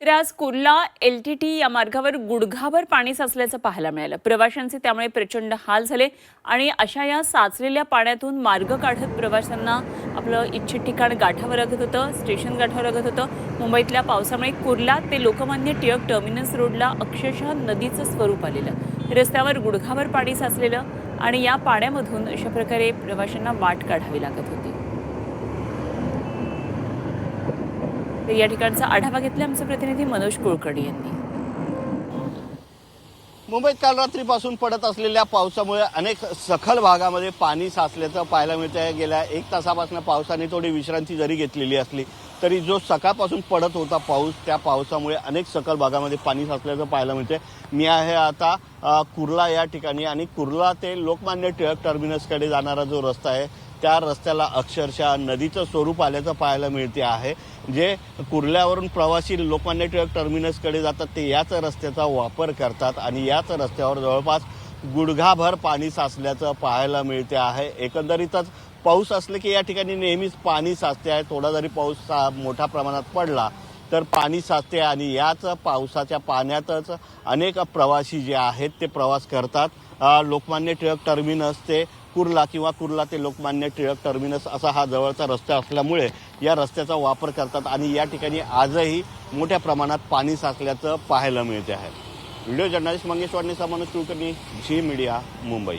तर आज Kurla L T T या मार्गावर गुडघाभर पाणी साचल्याचं पाहायला मिळालं. प्रवाशांचे त्यामुळे प्रचंड हाल झाले आणि अशा या साचलेल्या पाण्यातून मार्ग काढत प्रवाशांना आपलं इच्छित ठिकाण गाठावं लागत होतं स्टेशन गाठावं लागत होतं. मुंबईतल्या पावसामुळे कुर्ला ते लोकमान्य टिळक टर्मिनस रोडला अक्षरशः नदीचं स्वरूप आलेलं. रस्त्यावर गुडघाभर पाणी साचलेलं आणि या पाण्यामधून अशा प्रकारे प्रवाशांना वाट काढावी लागत होती. तर या ठिकाणचा आढावा घेतला आमचे प्रतिनिधी मनोज कुलकर्णी यांनी. मुंबईत काल रात्रीपासून पडत असलेल्या पावसामुळे अनेक सखल भागामध्ये पाणी साचल्याचं पाहायला मिळत आहे गेल्या एक तासापासून पावसाने थोडी विश्रांती जरी घेतलेली असली तरी जो सकाळपासून पडत होता पाऊस त्या पावसामुळे अनेक सखल भागामध्ये पाणी साचल्याचं पाहायला मिळते मी आहे आता कुर्ला या ठिकाणी आणि कुर्ला ते लोकमान्य टिळक टर्मिनसकडे जाणारा जो रस्ता आहे त्या रस्त्याला अक्षरशः नदीचं स्वरूप आल्याचं पाहायला मिळते आहे. जे कुर्ल्यावरून प्रवासी लोकमान्य टिळक टर्मिनसकडे जातात ते याच रस्त्याचा वापर करतात आणि याच रस्त्यावर जवळपास गुडघाभर पाणी साचल्याचं पाहायला मिळते आहे. एकंदरीतच पाऊस असले की या ठिकाणी नेहमीच पाणी साचते आहे. थोडा जरी पाऊस सा- मोठ्या प्रमाणात पडला तर पाणी साचते आणि याच पावसाच्या पाण्यातच अनेक प्रवासी जे आहेत ते प्रवास करतात. लोकमान्य टिळक टर्मिनस ते कुर्ला किंवा कुर्ला ते लोकमान्य टिळक टर्मिनस असा हा जवळचा रस्ता असल्यामुळे या रस्त्याचा वापर करतात आणि या ठिकाणी आजही मोठ्या प्रमाणात पाणी साचल्याचं पाहायला मिळते आहे. व्हिडिओ जर्नलिस्ट मंगेश वाडणेचा मनोज कुलकर्णी झी मीडिया मुंबई.